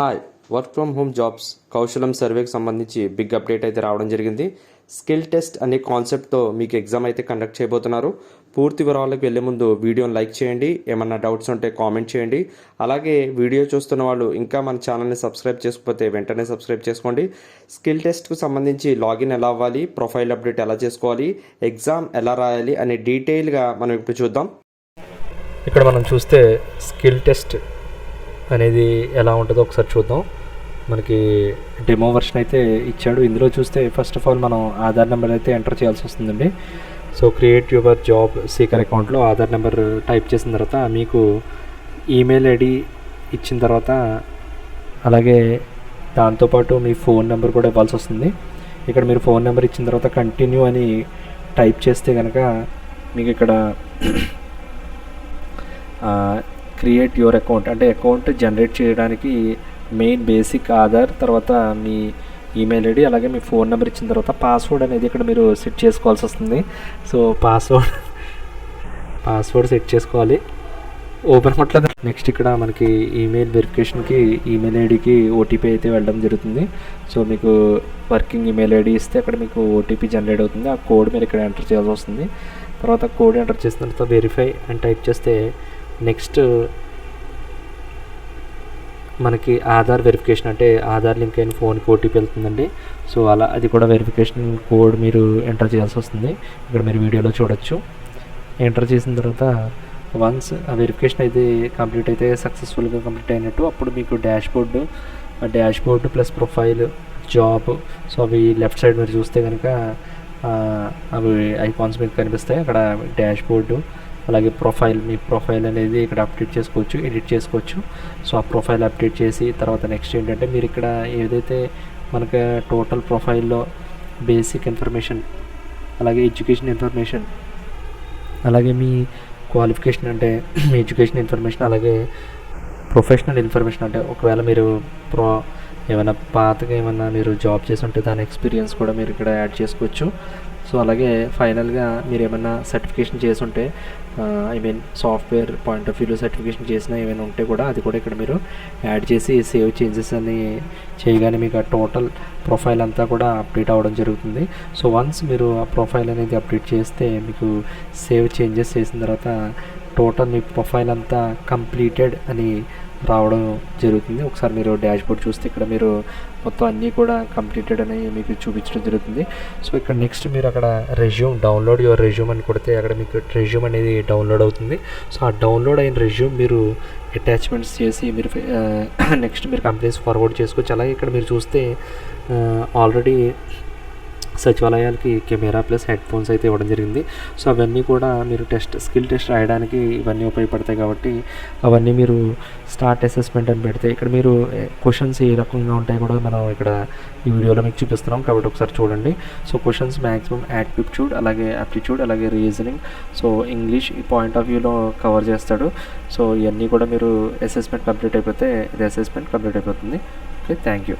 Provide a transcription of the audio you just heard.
Hi work from home jobs Kaushalam సర్వేకి సంబంధించి big update అయితే రావడం జరిగింది. స్కిల్ టెస్ట్ అనే కాన్సెప్ట్తో మీకు ఎగ్జామ్ అయితే కండక్ట్ చేయబోతున్నారు. పూర్తి వివరాలకు వెళ్ళే ముందు వీడియోని లైక్ చేయండి ఏమన్నా డౌట్స్ ఉంటే కామెంట్ చేయండి. అలాగే వీడియో చూస్తున్న వాళ్ళు ఇంకా మన ఛానల్ని సబ్స్క్రైబ్ చేసుకపోతే వెంటనే సబ్స్క్రైబ్ చేసుకోండి. స్కిల్ టెస్ట్కు సంబంధించి లాగిన్ ఎలా అవ్వాలి ప్రొఫైల్ అప్డేట్ ఎలా చేసుకోవాలి ఎగ్జామ్ ఎలా రాయాలి అనే డీటెయిల్గా మనం ఇప్పుడు చూద్దాం. ఇక్కడ మనం చూస్తే స్కిల్ టెస్ట్ అనేది ఎలా ఉంటుందో ఒకసారి చూద్దాం. మనకి డెమో వర్షన్ అయితే ఇచ్చాడు. ఇందులో చూస్తే ఫస్ట్ ఆఫ్ ఆల్ మనం ఆధార్ నెంబర్ అయితే ఎంటర్ చేయాల్సి వస్తుందండి. So create your job seeker అకౌంట్లో ఆధార్ నెంబర్ టైప్ చేసిన తర్వాత మీకు ఈమెయిల్ ఐడి ఇచ్చిన తర్వాత అలాగే దాంతోపాటు మీ ఫోన్ నెంబర్ కూడా ఇవ్వాల్సి వస్తుంది. ఇక్కడ మీరు ఫోన్ నెంబర్ ఇచ్చిన తర్వాత కంటిన్యూ అని టైప్ చేస్తే కనుక మీకు ఇక్కడ క్రియేట్ యువర్ అకౌంట్ అంటే అకౌంట్ జనరేట్ చేయడానికి మెయిన్ బేసిక్ ఆధార్ తర్వాత మీ ఈమెయిల్ ఐడి అలాగే మీ ఫోన్ నెంబర్ ఇచ్చిన తర్వాత పాస్వర్డ్ అనేది ఇక్కడ మీరు సెట్ చేసుకోవాల్సి వస్తుంది. సో పాస్వర్డ్ పాస్వర్డ్ సెట్ చేసుకోవాలి. ఓపెన్ అవ్వట్లేదు నెక్స్ట్ ఇక్కడ మనకి ఈమెయిల్ వెరిఫికేషన్కి ఈమెయిల్ ఐడికి ఓటీపీ అయితే వెళ్ళడం జరుగుతుంది. సో మీకు వర్కింగ్ ఈమెయిల్ ఐడి ఇస్తే అక్కడ మీకు ఓటీపీ జనరేట్ అవుతుంది. ఆ కోడ్ మీరు ఇక్కడ ఎంటర్ చేయాల్సి వస్తుంది. తర్వాత కోడ్ ఎంటర్ చేసిన తర్వాత వెరిఫై అని టైప్ చేస్తే నెక్స్ట్ మనకి ఆధార్ వెరిఫికేషన్ అంటే ఆధార్ లింక్ అయిన ఫోన్కి ఓటీపీ వెళ్తుందండి. సో అలా అది కూడా వెరిఫికేషన్ కోడ్ మీరు ఎంటర్ చేయాల్సి వస్తుంది. ఇక్కడ మీరు వీడియోలో చూడొచ్చు. ఎంటర్ చేసిన తర్వాత వన్స్ ఆ వెరిఫికేషన్ అయితే కంప్లీట్ అయితే సక్సెస్ఫుల్గా కంప్లీట్ అయినట్టు అప్పుడు మీకు డాష్ బోర్డు ఆ dashboard plus profile job so అవి లెఫ్ట్ సైడ్ మీరు చూస్తే కనుక అవి ఐకాన్స్ మీకు కనిపిస్తాయి. అక్కడ డాష్ బోర్డు అలాగే ప్రొఫైల్ మీ ప్రొఫైల్ అనేది ఇక్కడ అప్డేట్ చేసుకోవచ్చు ఎడిట్ చేసుకోవచ్చు. సో ఆ ప్రొఫైల్ అప్డేట్ చేసి తర్వాత నెక్స్ట్ ఏంటంటే మీరు ఇక్కడ ఏదైతే మనకి టోటల్ ప్రొఫైల్లో బేసిక్ ఇన్ఫర్మేషన్ అలాగే ఎడ్యుకేషన్ ఇన్ఫర్మేషన్ అలాగే మీ క్వాలిఫికేషన్ అంటే మీ ఎడ్యుకేషన్ ఇన్ఫర్మేషన్ అలాగే ప్రొఫెషనల్ ఇన్ఫర్మేషన్ అంటే ఒకవేళ మీరు ప్రో ఏమైనా పాతగా ఏమైనా మీరు జాబ్ చేసి ఉంటే దాని ఎక్స్పీరియన్స్ కూడా మీరు ఇక్కడ యాడ్ చేసుకోవచ్చు. సో అలాగే ఫైనల్గా మీరు ఏమైనా సర్టిఫికేషన్ చేసి ఉంటే I mean software point of వ్యూలో సర్టిఫికేషన్ చేసిన ఏమైనా ఉంటే కూడా అది కూడా ఇక్కడ మీరు యాడ్ చేసి సేవ్ చేంజెస్ అని చేయగానే మీకు ఆ టోటల్ ప్రొఫైల్ అంతా కూడా అప్డేట్ అవ్వడం జరుగుతుంది. సో వన్స్ మీరు ఆ ప్రొఫైల్ అనేది అప్డేట్ చేస్తే మీకు సేవ్ చేంజెస్ చేసిన తర్వాత టోటల్ మీ ప్రొఫైల్ అంతా కంప్లీటెడ్ అని రావడం జరుగుతుంది. ఒకసారి మీరు డాష్ బోర్డ్ చూస్తే ఇక్కడ మీరు మొత్తం అన్నీ కూడా కంప్లీటెడ్ అని మీకు చూపించడం జరుగుతుంది. సో ఇక్కడ నెక్స్ట్ మీరు అక్కడ రెజ్యూమ్ డౌన్లోడ్ యువర్ రెజ్యూమ్ అని కొడితే అక్కడ మీకు రెజ్యూమ్ అనేది డౌన్లోడ్ అవుతుంది. సో ఆ డౌన్లోడ్ అయిన రెజ్యూమ్ మీరు అటాచ్మెంట్స్ చేసి మీరు నెక్స్ట్ మీరు కంపెనీస్ ఫార్వర్డ్ చేసుకోవచ్చు. అలాగే ఇక్కడ మీరు చూస్తే ఆల్రెడీ సచివాలయాలకి కెమెరా ప్లస్ హెడ్ ఫోన్స్ అయితే ఇవ్వడం జరిగింది. సో అవన్నీ కూడా మీరు టెస్ట్ స్కిల్ టెస్ట్ రాయడానికి ఇవన్నీ ఉపయోగపడతాయి కాబట్టి అవన్నీ మీరు స్టార్ట్ అసెస్మెంట్ అని పెడితే ఇక్కడ మీరు క్వశ్చన్స్ ఏ రకంగా ఉంటాయి కూడా మనం ఇక్కడ ఈ వీడియోలో మీకు చూపిస్తున్నాం. కాబట్టి ఒకసారి చూడండి. సో క్వశ్చన్స్ మ్యాక్సిమం యాప్టిట్యూడ్ అలాగే యాప్టిట్యూడ్ అలాగే రీజనింగ్. సో ఇంగ్లీష్ ఈ పాయింట్ ఆఫ్ వ్యూలో కవర్ చేస్తాడు. సో ఇవన్నీ కూడా మీరు అసెస్మెంట్ కంప్లీట్ అయిపోతే ఇది అసెస్మెంట్ కంప్లీట్ అయిపోతుంది. Okay thank you.